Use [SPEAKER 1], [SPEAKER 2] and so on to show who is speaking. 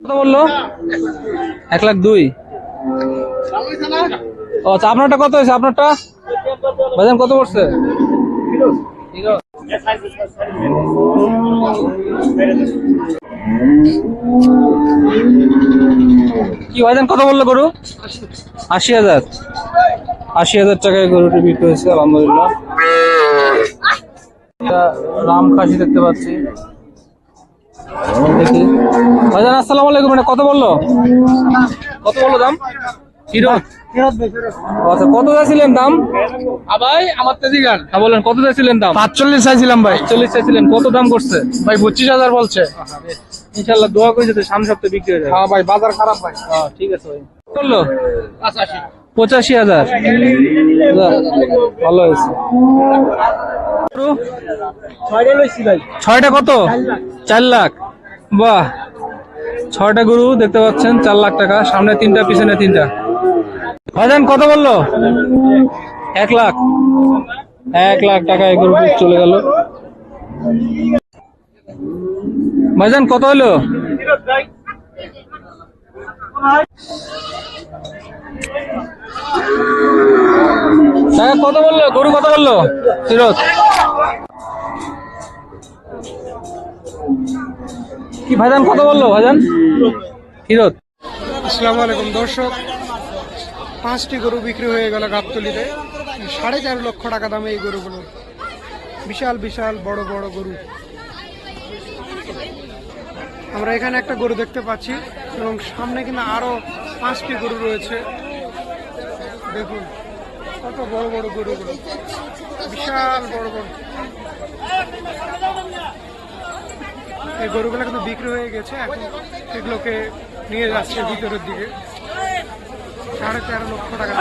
[SPEAKER 1] কত বলল? এক লাখ দুই। আচ্ছা আপনারটা কত হয়েছে? আপনারটা? বাজান কত পড়ছে? কি কত বলল গরু? আশি হাজার। আশি হাজার টাকায় গরুটি বিক্রি হয়েছে, আলহামদুলিল্লাহ। রাম খাসি দেখতে পাচ্ছি। দেখি ভাইজান আসসালামু আলাইকুম এটা কত বলল? কত বলল দাম? আচ্ছা কত চাইছিলেন দাম?
[SPEAKER 2] ভাই আমার তেজি গান
[SPEAKER 1] হ্যাঁ বলেন কত চাইছিলেন দাম?
[SPEAKER 2] পাঁচচল্লিশ চাইছিলাম ভাই।
[SPEAKER 1] চল্লিশ চাইছিলেন কত দাম করছে?
[SPEAKER 2] ভাই পঁচিশ হাজার বলছে।
[SPEAKER 1] ইনশাল্লাহ দোয়া করে যেতে সামনে সপ্তাহে বিক্রি হয়ে যাবে।
[SPEAKER 2] হ্যাঁ ভাই বাজার খারাপ ভাই।
[SPEAKER 1] হ্যাঁ ঠিক আছে ভাই। বলল?
[SPEAKER 2] আচ্ছা
[SPEAKER 1] পঁচাশি হাজার। ভালো হয়েছে।
[SPEAKER 2] ছয়টা লইছি ভাই।
[SPEAKER 1] ছয়টা কত? চার লাখ। বাহ, ছয়টা গরু দেখতে পাচ্ছেন, চার লাখ টাকা, সামনে তিনটা, পিছনে তিনটা। ভাইজান, কত বলল? এক লাখ। এক লাখ টাকা এই গরু চলে গেল। ভাইজান, কত হলো? কত বলল? গরু কত বলল? ফিরত কি ভাইজান কত বলল ভাইজান? ফিরত
[SPEAKER 2] আসসালামু আলাইকুম, দর্শক। পাঁচটি গরু বিক্রি হয়ে গেল গাবতলিতে। সাড়ে চার লক্ষ টাকা দামে এই গরুগুলো। বিশাল বিশাল, বড় বড় গরু। আমরা এখানে একটা গরু দেখতে পাচ্ছি এবং সামনে কিন্তু আরও পাঁচটি গরু রয়েছে। দেখুন, কত বড় বড় গরুগুলো। বিশাল, বড় বড়। এই গরুগুলো কিন্তু বিক্রি হয়ে গেছে, এখন এগুলোকে নিয়ে যাচ্ছে ভিতরের দিকে সাড়ে তেরো লক্ষ টাকা।